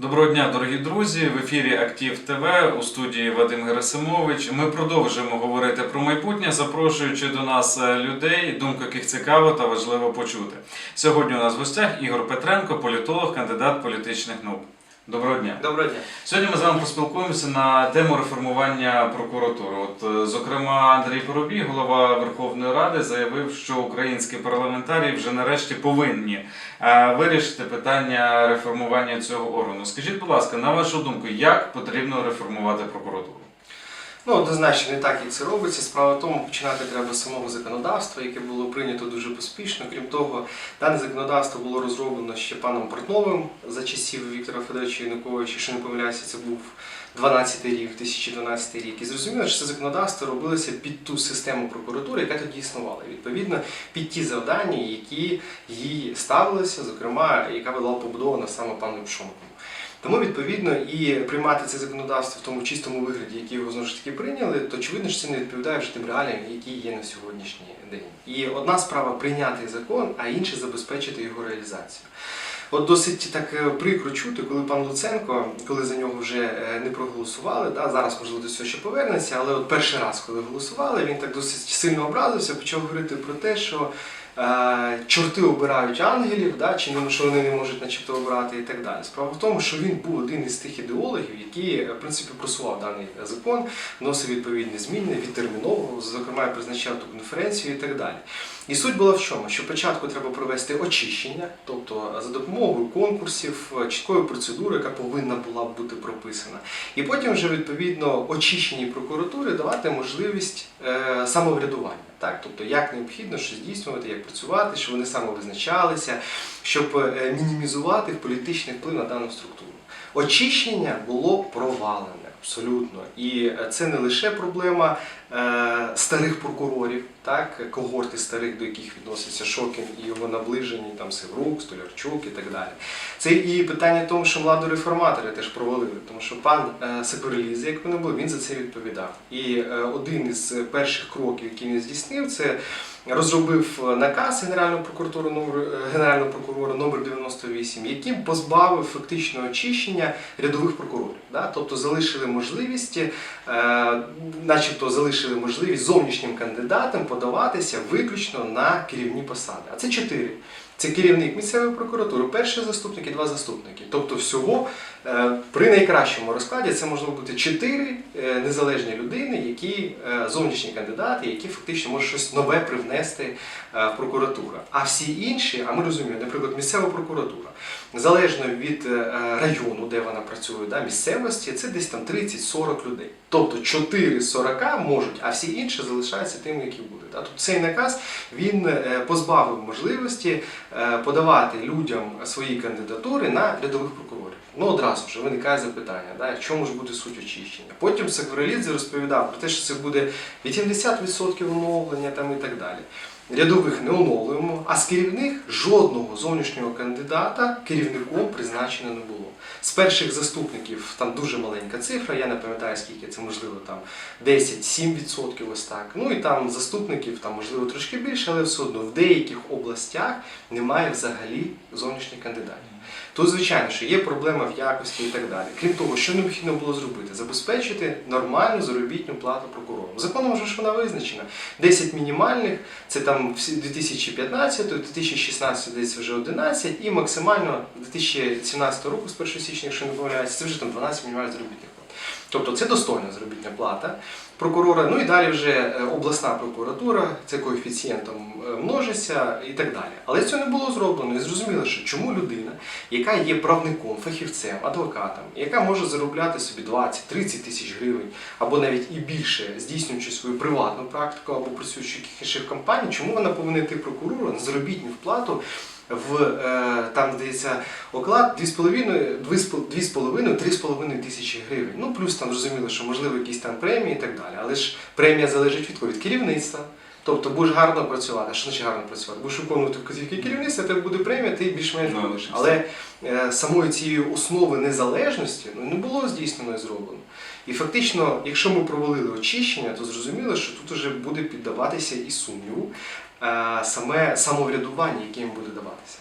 Доброго дня, дорогі друзі! В ефірі Актив ТВ у студії Вадим Герасимович. Ми продовжуємо говорити про майбутнє, запрошуючи до нас е, людей, думки яких цікаво та важливо почути. Сьогодні у нас в гостях Ігор Петренко, політолог, кандидат політичних наук. Доброго дня. Доброго дня. Сьогодні ми з вами поспілкуємося на тему реформування прокуратури. От, е, зокрема, Андрій Поробій, голова Верховної Ради, заявив, що українські парламентарії вже нарешті повинні е, вирішити питання реформування цього органу. Скажіть, будь ласка, на вашу думку, як потрібно реформувати прокуратуру? Ну, однозначно, не так, як це робиться. Справа в тому, починати треба з самого законодавства, яке було прийнято дуже поспішно. Крім того, дане законодавство було розроблено ще паном Портновим за часів Віктора Федоровича Януковича, якщо не помиляюся, це був 12 рік, 2012 рік. І зрозуміло, що це законодавство робилося під ту систему прокуратури, яка тоді існувала. І, відповідно, під ті завдання, які їй ставилися, зокрема, яка була побудована саме паном Пшонком. Тому відповідно і приймати це законодавство в тому чистому вигляді, який його знову ж таки прийняли, то очевидно, що це не відповідає вже тим реаліям, які є на сьогоднішній день. І одна справа прийняти закон, а інша забезпечити його реалізацію. От досить так е, прикро чути, коли пан Луценко, коли за нього вже е, не проголосували, да, зараз можливо до цього ще повернеться, але от перший раз, коли голосували, він так досить сильно образився, почав говорити про те, що чорти обирають ангелів, да, чи не- що вони не можуть начебто обирати і так далі. Справа в тому, що він був один із тих ідеологів, який е, в принципі просував даний закон, вносив відповідні зміни, відтерміновував, зокрема призначав ту конференцію і так далі. І суть була в чому? Що спочатку треба провести очищення, тобто за допомогою конкурсів, е, чіткої процедури, яка повинна була б бути прописана. І потім вже відповідно очищеній прокуратурі давати можливість е, самоврядування. Так? Тобто як необхідно що здійснювати, як працювати, щоб вони самовизначалися, щоб е, мінімізувати політичний вплив на дану структуру. Очищення було провалене абсолютно. І це не лише проблема е, старих прокурорів, так, когорти старих, до яких відноситься Шокін і його наближені, там Севрук, Столярчук і так далі. Це і питання того, що владу реформатори теж провалили, тому що пан е, Сеперліза, як вони були, він за це відповідав. І е, один із перших кроків, який він здійснив, це розробив е, наказ Генерального прокуратури номер е, Генерального прокурора номер 98, яким позбавив фактично очищення рядових прокурорів. Да? Тобто залишили можливість, е, начебто залишили можливість зовнішнім кандидатам подаватися виключно на керівні посади. А це чотири. Це керівник місцевої прокуратури, перший заступник і два заступники. Тобто всього е, при найкращому розкладі це можна бути чотири е, незалежні людини, які е, зовнішні кандидати, які фактично можуть щось нове привнести в прокуратуру. А всі інші, а ми розуміємо, наприклад, місцева прокуратура, залежно від е, району, де вона працює, да, місцевості, це десь там 30-40 людей. Тобто 4 з 40 можуть, а всі інші залишаються тими, які будуть. Да? Тобто цей наказ він е, позбавив можливості е, подавати людям свої кандидатури на рядових прокурорів. Ну одразу ж виникає запитання, да, в чому ж буде суть очищення. Потім Сакварелідзе розповідав про те, що це буде 80% оновлення там і так далі. Рядових не оновлюємо, а з керівних жодного зовнішнього кандидата керівником призначено не було. З перших заступників там дуже маленька цифра, я не пам'ятаю скільки, це можливо там 10-7% ось так. Ну і там заступників там можливо трошки більше, але все одно в деяких областях немає взагалі зовнішніх кандидатів. Тут, звичайно, що є проблема в якості і так далі. Крім того, що необхідно було зробити? Забезпечити нормальну заробітну плату прокурорам. Законом вже ж вона визначена. 10 мінімальних, це там всі 2015, 2016 десь вже 11, і максимально 2017 року, з 1 січня, якщо не помиляюся, це вже там 12 мінімальних заробітних. Тобто це достойна заробітна плата прокурора. Ну і далі вже е, обласна прокуратура, це коефіцієнтом е, множиться і так далі. Але цього не було зроблено. І зрозуміло, що чому людина, яка є правником, фахівцем, адвокатом, яка може заробляти собі 20-30 тисяч гривень або навіть і більше, здійснюючи свою приватну практику або працюючи в інших компаній, чому вона повинна йти прокурору на заробітну вплату? В е, там здається оклад 2,5-3,5 тисячі гривень. Ну плюс там зрозуміло, що можливо якісь там премії і так далі. Але ж премія залежить від кого? Від керівництва. Тобто будеш гарно працювати. Що значить гарно працювати? Будеш виконувати вказівки керівництва, тебе буде премія, ти більш-менш Ну, будеш. Але е, самої цієї основи незалежності ну, не було здійснено і зроблено. І фактично, якщо ми провалили очищення, то зрозуміло, що тут вже буде піддаватися і сумніву е, саме самоврядування, яке їм буде даватися.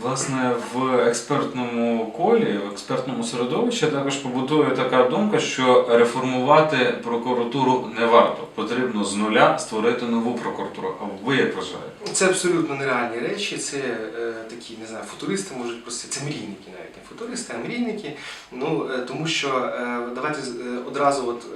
Власне, в експертному колі, в експертному середовищі також побутує така думка, що реформувати прокуратуру не варто. Потрібно з нуля створити нову прокуратуру. А ви як вважаєте? Це абсолютно нереальні речі. Це е, такі, не знаю, футуристи можуть просто це мрійники, навіть не футуристи, а мрійники. Ну е, тому що е, давайте е, одразу от,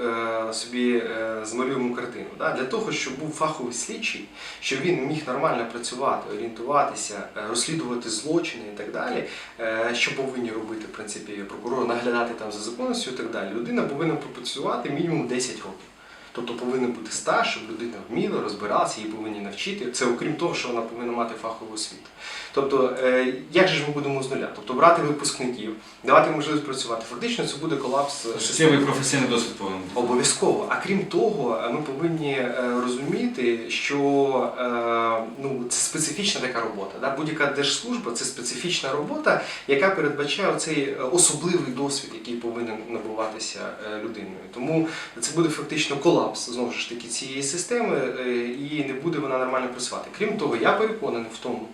е, собі е, змалюємо картину. Да? Для того, щоб був фаховий слідчий, щоб він міг нормально працювати, орієнтуватися, е, розслідувати злочини і так далі, е, що повинні робити в принципі прокурор, наглядати там за законністю і так далі. Людина повинна пропрацювати мінімум 10 років. Тобто повинен бути стаж, щоб людина вміла, розбиралася, її повинні навчити. Це окрім того, що вона повинна мати фахову освіту. Тобто, е, як же ж ми будемо з нуля? Тобто брати випускників, давати можливість працювати. Фактично це буде колапс. е, Життєвий професійний досвід повинен. Обов'язково. А крім того, е, ми повинні розуміти, що ну, це специфічна така робота. Будь-яка держслужба це специфічна робота, яка передбачає цей особливий досвід, який повинен набуватися людиною. Тому це буде фактично колапс знову ж таки цієї системи, е, і не буде вона нормально працювати. Крім того, я переконаний в тому.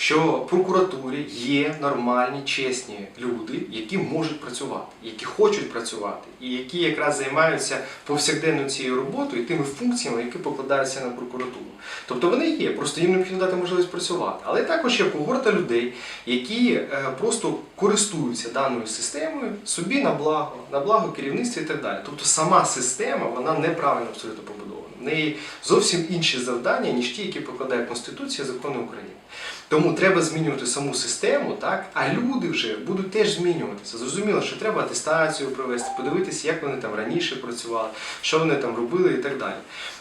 Що в прокуратурі є нормальні, чесні люди, які можуть працювати, які хочуть працювати, і які якраз займаються повсякденно цією роботою і тими функціями, які покладаються на прокуратуру. Тобто вони є, просто їм необхідно дати можливість працювати. Але також є когорта людей, які е, просто користуються даною системою собі на благо, на благо керівництва і так далі. Тобто сама система вона неправильно абсолютно побудована. В неї зовсім інші завдання, ніж ті, які покладає Конституція закони України. Тому треба змінювати саму систему, так? а люди вже будуть теж змінюватися. Зрозуміло, що треба атестацію провести, подивитися, як вони там раніше працювали, що вони там робили і так далі.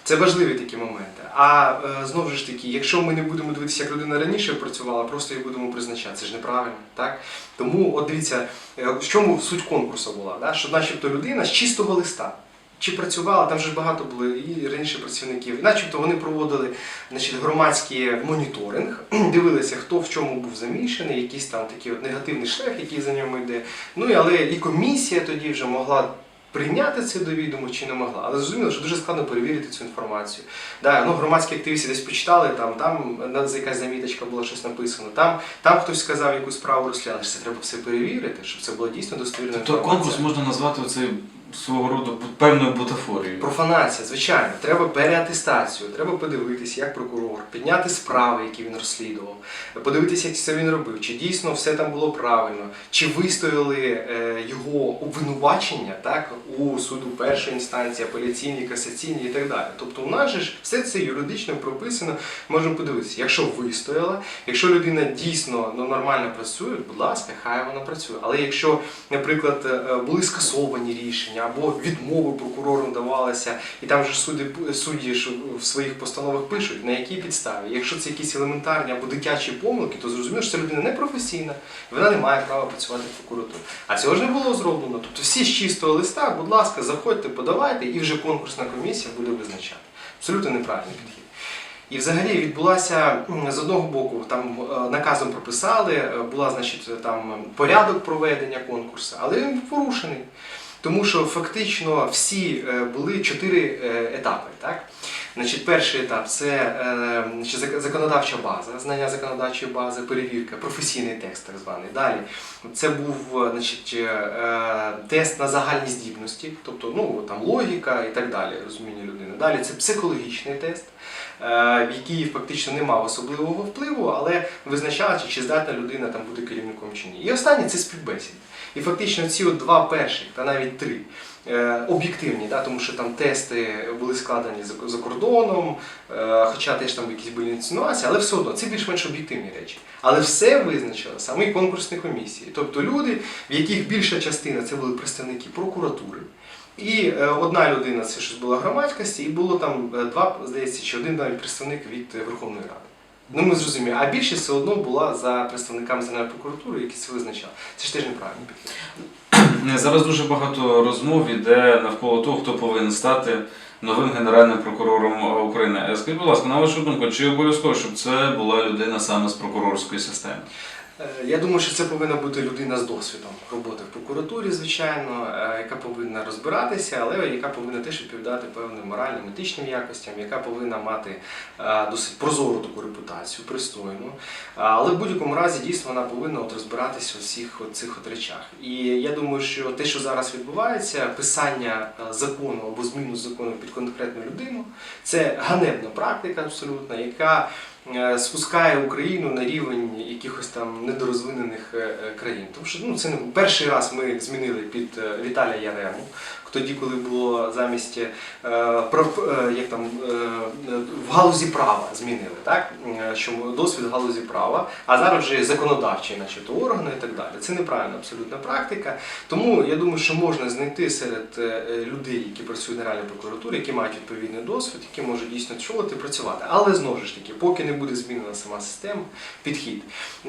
Це важливі такі моменти. А е, знову ж таки, якщо ми не будемо дивитися, як людина раніше працювала, просто її будемо призначати, це ж неправильно. Так? Тому, от дивіться, е, в чому суть конкурсу була, да? що начебто людина з чистого листа. Чи працювала, там же багато було і раніше працівників, начебто вони проводили значить, громадський моніторинг, дивилися, хто в чому був замішаний, якийсь там такий от негативний шлях, який за ньому йде. Ну але і комісія тоді вже могла. Прийняти це до відомо чи не могла, але зрозуміло, що дуже складно перевірити цю інформацію. Да, ну, громадські активісти десь почитали, там, там якась заміточка була щось написано, там, там хтось сказав якусь справу розглянули. Це треба все перевірити, щоб це була дійсно достовірна Тобто конкурс можна назвати оцей свого роду певною бутафорією. Профанація, звичайно, треба переатестацію, треба подивитися, як прокурор, підняти справи, які він розслідував, подивитися, як це він робив, чи дійсно все там було правильно, чи вистояли е, його обвинувачення так, у суду першої інстанції, апеляційній, касаційній і так далі. Тобто, у нас же ж все це юридично прописано, можемо подивитися, якщо вистояла, якщо людина дійсно ну, нормально працює, будь ласка, хай вона працює. Але якщо, наприклад, е, були скасовані рішення або відмови прокурору давалися, і там же судді, судді ж в своїх постановах пишуть, на якій підставі. Якщо це якісь елементарні або дитячі помилки, то зрозуміло, що ця людина не професійна, вона не має права працювати в прокуратурі. А цього ж не було зроблено. Тобто всі з чистого листа, будь ласка, заходьте, подавайте, і вже конкурсна комісія буде визначати. Абсолютно неправильний підхід. І взагалі відбулася з одного боку, там е, наказом прописали, е, була значить там порядок проведення конкурсу, але він порушений. Тому що фактично всі е, були чотири е, етапи. Так? Значить, перший етап це е, законодавча база, знання законодавчої бази, перевірка, професійний текст так званий. Далі це був е, значить, е, тест на загальні здібності, тобто ну, там, логіка і так далі, розуміння людини. Далі це психологічний тест, який фактично не мав особливого впливу, але визначав, чи здатна людина там бути керівником чи ні. І останнє це співбесіда. І фактично ці от два перших, та навіть три, об'єктивні, да, тому що там тести були складені за, кордоном, е, хоча теж там якісь були інсинуації, але все одно це більш-менш об'єктивні речі. Але все визначили саме конкурсні комісії. Тобто люди, в яких більша частина це були представники прокуратури. І е, одна людина це щось була громадськості, і було там е, два, здається, чи один навіть представник від е, Верховної Ради. Ну ми зрозуміли, а більшість все одно була за представниками Генеральної прокуратури, які це визначали. Це ж теж неправильний підхід. Зараз дуже багато розмов іде навколо того, хто повинен стати новим генеральним прокурором України. Е, Скажіть, будь ласка, на вашу думку, чи обов'язково, щоб це була людина саме з прокурорської системи? Е, Я думаю, що це повинна бути людина з досвідом роботи в прокуратурі, звичайно, е, яка повинна розбиратися, але яка повинна теж відповідати певним моральним, етичним якостям, яка повинна мати е, досить прозору таку репутацію, пристойну. Але в будь-якому разі дійсно вона повинна от розбиратися у всіх цих от речах. І я думаю, що те, що зараз відбувається, писання закону або зміну закону під конкретну людину, це ганебна практика абсолютно, яка спускає Україну на рівень якихось там недорозвинених е, е, країн. Тому що ну, це не перший раз ми змінили під е, Віталія Ярему. Тоді, коли було замість е, прав- е, як там е, в галузі права змінили, так Е, що досвід в галузі права, а зараз вже законодавчі, начебто органи і так далі. Це неправильна абсолютна практика. Тому я думаю, що можна знайти серед е, людей, які працюють в Генеральній прокуратурі, які мають відповідний досвід, які можуть дійсно очолити працювати. Але знову ж таки, поки не буде змінена сама система, підхід.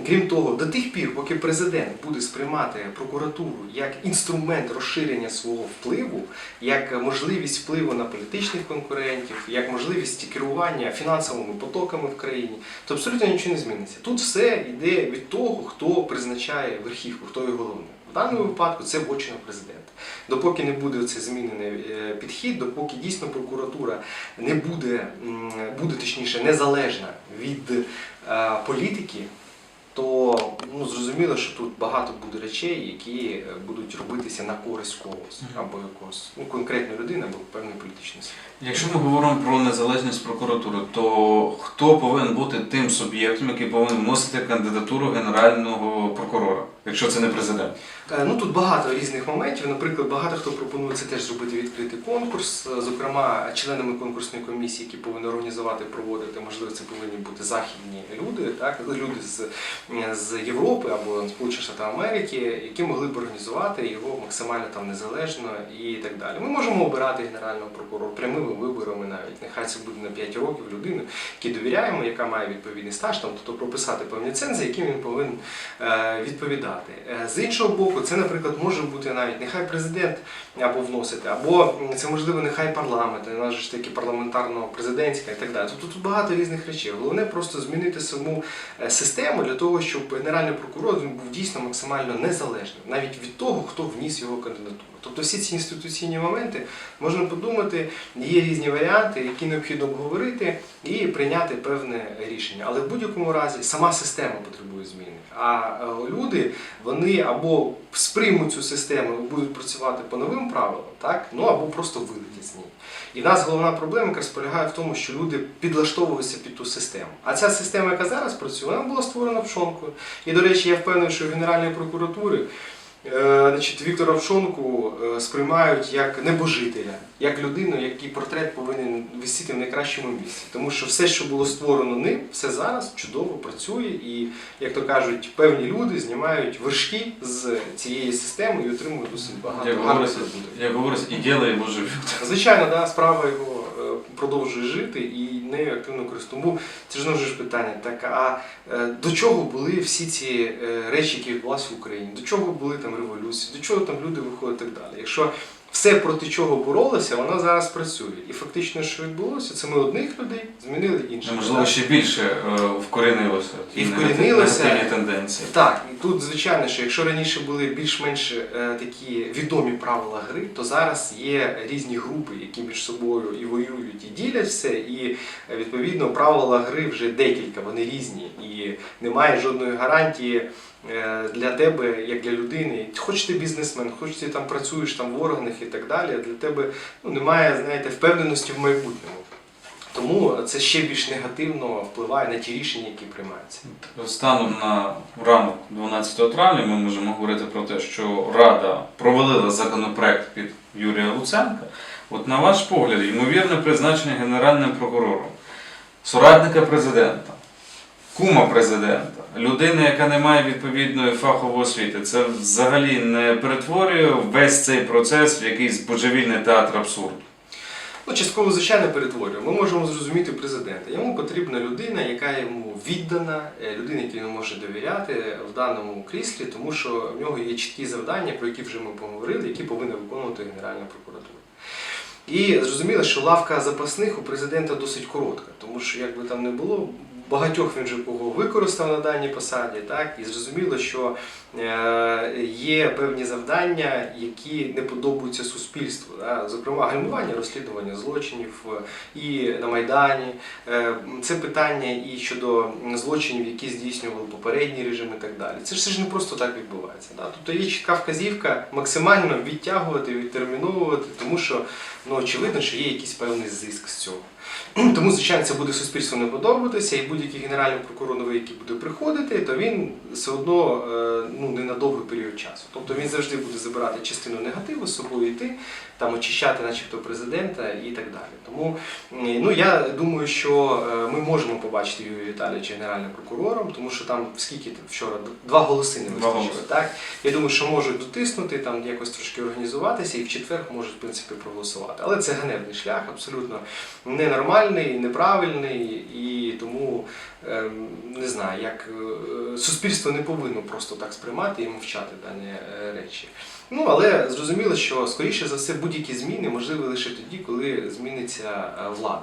Крім того, до тих пір, поки президент буде сприймати прокуратуру як інструмент розширення свого впливу, як можливість впливу на політичних конкурентів, як можливість керування фінансовими потоками в країні, то абсолютно нічого не зміниться. Тут все йде від того, хто призначає верхівку, хто є головним. В даному випадку це вочина президента. Допоки не буде це змінений е, підхід, допоки дійсно прокуратура не буде, буде точніше незалежна від е, політики, то ну, зрозуміло, що тут багато буде речей, які е, будуть робитися на користь когось або якогось ну, конкретної людини або певної політичної сили. Якщо ми говоримо про незалежність прокуратури, то хто повинен бути тим суб'єктом, який повинен вносити кандидатуру генерального прокурора, якщо це не президент? Е, Ну тут багато різних моментів. Наприклад, багато хто пропонує це теж зробити відкритий конкурс. Е, Зокрема, членами конкурсної комісії, які повинні організувати, проводити, можливо, це повинні бути західні люди, так люди з, з Європи або Сполучених Штатів Америки, які могли б організувати його максимально там незалежно і так далі. Ми можемо обирати генерального прокурора прямими виборами навіть. Нехай це буде на 5 років людину, якій довіряємо, яка має відповідний стаж, там, тобто прописати певні цензи, яким він повинен е, відповідати. Е, З іншого боку, це, наприклад, може бути навіть нехай президент або вносити, або це можливо нехай парламент, у нас ж таки парламентарно-президентська і так далі. Тобто тут багато різних речей. Головне просто змінити саму е, систему для того, щоб генеральний прокурор був дійсно максимально незалежним, навіть від того, хто вніс його кандидатуру. Тобто всі ці інституційні моменти можна подумати, є різні варіанти, які необхідно обговорити і прийняти певне рішення. Але в будь-якому разі сама система потребує зміни. А е, люди вони або сприймуть цю систему і будуть працювати по новим правилам, так ну або просто вилетять з ній. І в нас головна проблема яка полягає в тому, що люди підлаштовуються під ту систему. А ця система, яка зараз працює, вона була створена пшонкою. І, до речі, я впевнений, що в Генеральної прокуратури Значить, Віктора Пшонку е, сприймають як небожителя, як людину, який портрет повинен висіти в найкращому місці. Тому що все, що було створено ним, все зараз чудово працює, і, як то кажуть, певні люди знімають вершки з цієї системи і отримують досить багато Як говориться, і діло його живуть. Звичайно, да, справа його е, продовжує жити і нею активно користує. Тому це ж ж питання. Так а е, до чого були всі ці е, речі, які відбулися в Україні? До чого були там революції? До чого там люди виходять і так далі? Якщо все проти чого боролося, воно зараз працює. І фактично, що відбулося, це ми одних людей змінили інших. Можливо, ще більше е, вкорінилося. І вкорінилося. негативні тенденції. Так, і тут звичайно, що якщо раніше були більш-менш е, такі відомі правила гри, то зараз є різні групи, які між собою і воюють, і ділять все, і е, відповідно правила гри вже декілька, вони різні, і немає жодної гарантії. Е, Для тебе, як для людини, хоч ти бізнесмен, хоч ти там працюєш там в органах і так далі, для тебе ну, немає знаєте, впевненості в майбутньому. Тому це ще більш негативно впливає на ті рішення, які приймаються. Станом на ранок 12 травня ми можемо говорити про те, що Рада провалила законопроект під Юрія Луценка. От на ваш погляд, ймовірне призначення генеральним прокурором, соратника президента, кума президента, людини, яка не має відповідної фахової освіти, це взагалі не перетворює весь цей процес в якийсь божевільний театр абсурду. Ну, частково, звичайно, перетворює. Ми можемо зрозуміти президента. Йому потрібна людина, яка йому віддана, е, людина, якій він може довіряти в даному кріслі, тому що в нього є чіткі завдання, про які вже ми поговорили, які повинна виконувати Генеральна прокуратура. І зрозуміло, що лавка запасних у президента досить коротка, тому що як би там не було, багатьох він вже кого використав на даній посаді, так і зрозуміло, що е, є певні завдання, які не подобаються суспільству. Да? Зокрема, гальмування розслідування злочинів е, і на Майдані. Е, Це питання і щодо злочинів, які здійснювали попередній режим і так далі. Це ж все ж не просто так відбувається. Да? Тобто є чітка вказівка максимально відтягувати, відтерміновувати, тому що ну, очевидно, що є якийсь певний зиск з цього. Тому, звичайно, це буде суспільству не подобатися, і будь-який генеральний прокурор новий, який буде приходити, то він все одно е, ну, не на довгий період часу. Тобто він завжди буде забирати частину негативу з собою йти, там очищати, начебто, президента і так далі. Тому ну, я думаю, що е, ми можемо побачити Юрія Віталійовича генеральним прокурором, тому що там скільки там вчора два голоси не Два вистачило. Так? Я думаю, що можуть дотиснути, там якось трошки організуватися і в четвер можуть, в принципі, проголосувати. Але це ганебний шлях, абсолютно ненормальний, неправильний, і тому ем, не знаю, як е, суспільство не повинно просто так сприймати і мовчати дані е, речі. Ну, але зрозуміло, що скоріше за все будь-які зміни можливі лише тоді, коли зміниться е, влада.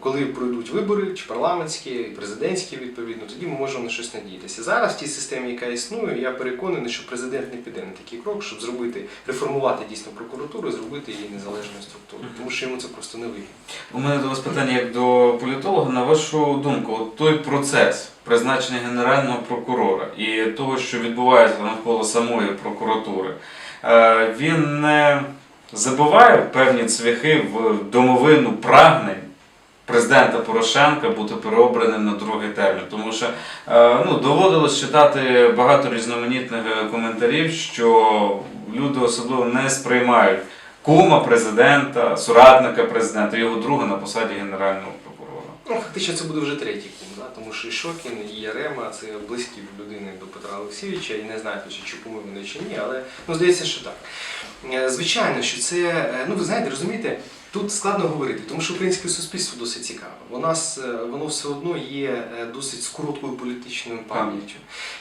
Коли пройдуть вибори, чи парламентські, і президентські, відповідно, тоді ми можемо на щось надіятися. Зараз в тій системі, яка існує, я переконаний, що президент не піде на такий крок, щоб зробити, реформувати дійсно прокуратуру, зробити її незалежною структурою, тому що йому це просто не вигідно. У мене до вас питання як до політолога. На вашу думку, от той процес призначення генерального прокурора і того, що відбувається навколо самої прокуратури, е, він не забуває певні цвяхи в домовину прагнень президента Порошенка бути переобраним на другий термін. Тому що е, ну, доводилось читати багато різноманітних е, коментарів, що люди особливо не сприймають кума президента, соратника президента, його друга на посаді генерального прокурора. Ну, фактично це буде вже третій кум? Тому що Шокін, і Ярема це близькі людини до Петра Олексійовича, і не знаю, чи чупуми вони чи ні, але ну, здається, що так. Е, Звичайно, що це, е, ну ви знаєте, розумієте, тут складно говорити, тому що українське суспільство досить цікаве. У нас е, воно все одно є досить з короткою політичною пам'яттю.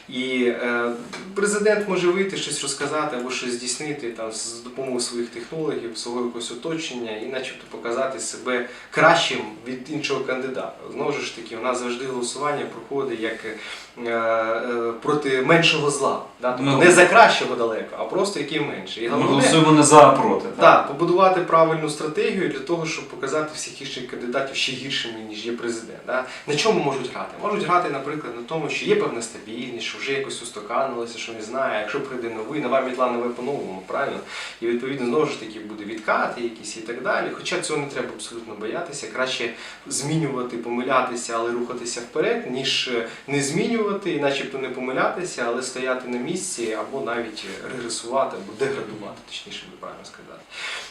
І е, президент може вийти щось розказати або щось здійснити там з допомогою своїх технологів, свого якогось оточення і начебто показати себе кращим від іншого кандидата. Знову ж таки, у нас завжди голосування проходить як е, е, проти меншого зла. Да? Тобто Ми- не за кращого далеко, а просто який менше. І Ми голосуємо не за, а проти. так, побудувати правильну стратегію для того, щоб показати всіх інших кандидатів ще гіршими, ніж є президент. Да? На чому можуть грати? Можуть грати, наприклад, на тому, що є певна стабільність, що вже якось устаканилося, що не знаю, якщо прийде новий, нова мітла нове по-новому, правильно? І відповідно знову ж таки буде відкати якісь і так далі. Хоча цього не треба абсолютно боятися, краще змінювати, помилятися, але рухатися вперед, ніж е, не змінювати і начебто не помилятися, але стояти на місці або навіть регресувати, або деградувати, точніше би правильно сказати.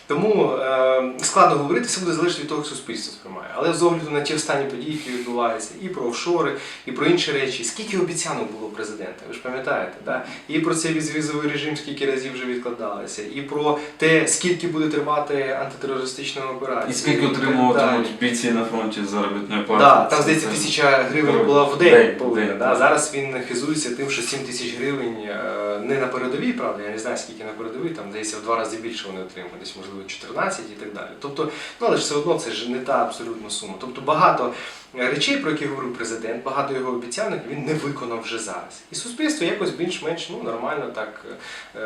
Тому е, складно говорити, все буде залежати від того, як суспільство сприймає. Але з огляду на ті останні події, які відбуваються, і про офшори, і про інші речі, скільки обіцянок було президента, ви ж пам'ятаєте, да? і про цей візвізовий режим, скільки разів вже відкладалося, і про те, скільки буде тривати антитерористична операція. І скільки отримуватимуть бійці на фронті заробітної плати? Да, там здається тисяча гривень була в день день, повинна. день, Да? так. Зараз він хизується тим, що 7 тисяч гривень е, не на передовій, правда, я не знаю скільки на передовій, там здається в два рази більше вони отримують, десь можливо 14 і так далі. Тобто, ну але ж все одно це ж не та абсолютна сума. Тобто багато речей, про які говорив президент, багато його обіцянок він не виконав вже зараз. І суспільство якось більш-менш ну, нормально так е,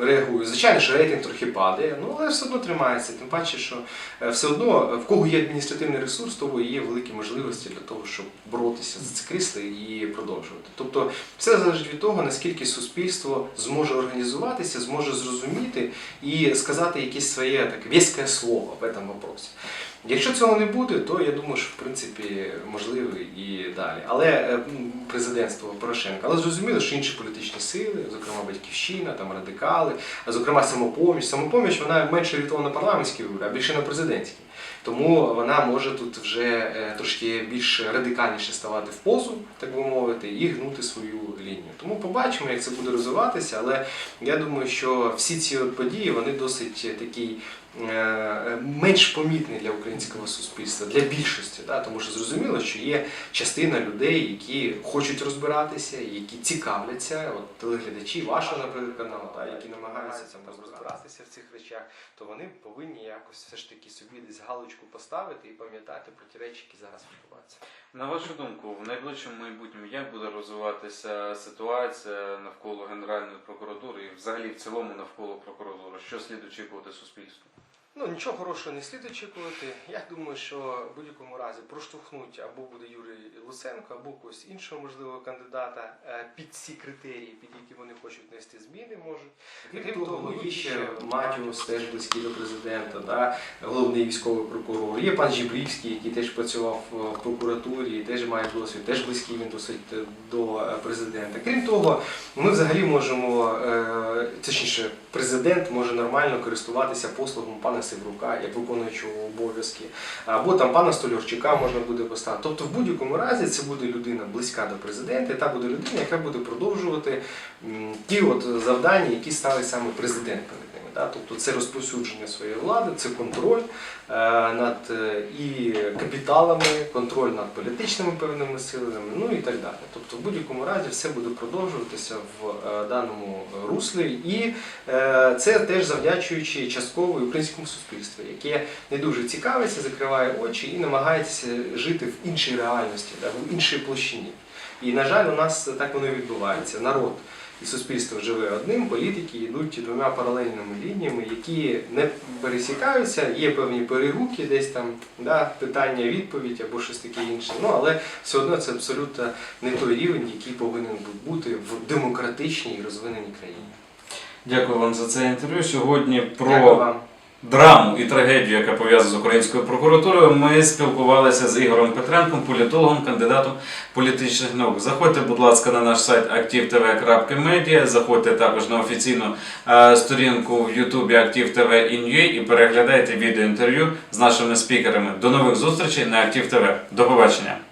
реагує. Звичайно, що рейтинг трохи падає, ну але все одно тримається. Тим паче, що е, все одно е, в кого є адміністративний ресурс, того є великі можливості для того, щоб боротися за це крісло і продовжувати. Тобто все залежить від того, наскільки суспільство зможе організуватися, зможе зрозуміти і сказати якесь своє таке слово в цьому вопросі. Якщо цього не буде, то я думаю, що в принципі можливо і далі. Але е, президентство Порошенка, але зрозуміло, що інші політичні сили, зокрема батьківщина, там радикали, а зокрема самопоміч. Самопоміч вона менше орієнтована на парламентські вибори, а більше на президентські. Тому вона може тут вже е, трошки більш радикальніше ставати в позу, так би мовити, і гнути свою лінію. Тому побачимо, як це буде розвиватися, але я думаю, що всі ці події вони досить такий е, менш помітний для українського суспільства, для більшості. Да? Тому що зрозуміло, що є частина людей, які хочуть розбиратися, які цікавляться, от телеглядачі вашого, наприклад, каналу, да? які намагаються там розбиратися в цих речах, то вони повинні якось все ж таки собі десь галочку поставити і пам'ятати про ті речі, які зараз відбуваються. На вашу думку, в найближчому майбутньому як буде розвиватися ситуація навколо Генеральної прокуратури і взагалі в цілому навколо прокуратури? Що слід очікувати суспільству? Ну нічого хорошого не слід очікувати. Я думаю, що в будь-якому разі проштовхнуть або буде Юрій Луценко, або когось іншого можливого кандидата е, під ці критерії, під які вони хочуть внести зміни, можуть. Крім того, є ще Матіус, теж близький до президента, да, головний військовий прокурор. Є пан Жібрівський, який теж працював в прокуратурі, теж має досвід, теж близький він досить е, до е, президента. Крім того, ми взагалі можемо, е, точніше, президент може нормально користуватися послугом пана Севрука, як виконуючого обов'язки, або там пана Стольорчука можна буде поставити. Тобто, в будь-якому разі це буде людина близька до президента, та буде людина, яка буде продовжувати ті от завдання, які ставить саме президент перед ними. Да? Тобто це розповсюдження своєї влади, це контроль е, над е, і капіталами, контроль над політичними певними силами, ну і так далі. Тобто, в будь-якому разі все буде продовжуватися в е, даному руслі, і це теж завдячуючи частково українському суспільству, яке не дуже цікавиться, закриває очі і намагається жити в іншій реальності, в іншій площині. І, на жаль, у нас так воно і відбувається. Народ і суспільство живе одним, політики йдуть двома паралельними лініями, які не пересікаються, є певні перегуки, десь там да, питання, відповідь або щось таке інше. Ну але все одно це абсолютно не той рівень, який повинен бути в демократичній і розвиненій країні. Дякую вам за це інтерв'ю. Сьогодні про Дякую вам. Драму і трагедію, яка пов'язана з українською прокуратурою, ми спілкувалися з Ігорем Петренком, політологом, кандидатом політичних наук. Заходьте, будь ласка, на наш сайт aktivtv.media, заходьте також на офіційну е, сторінку в Ютубі AktivTV.in.ua і переглядайте відеоінтерв'ю з нашими спікерами. До нових зустрічей на Актив ТВ. До побачення!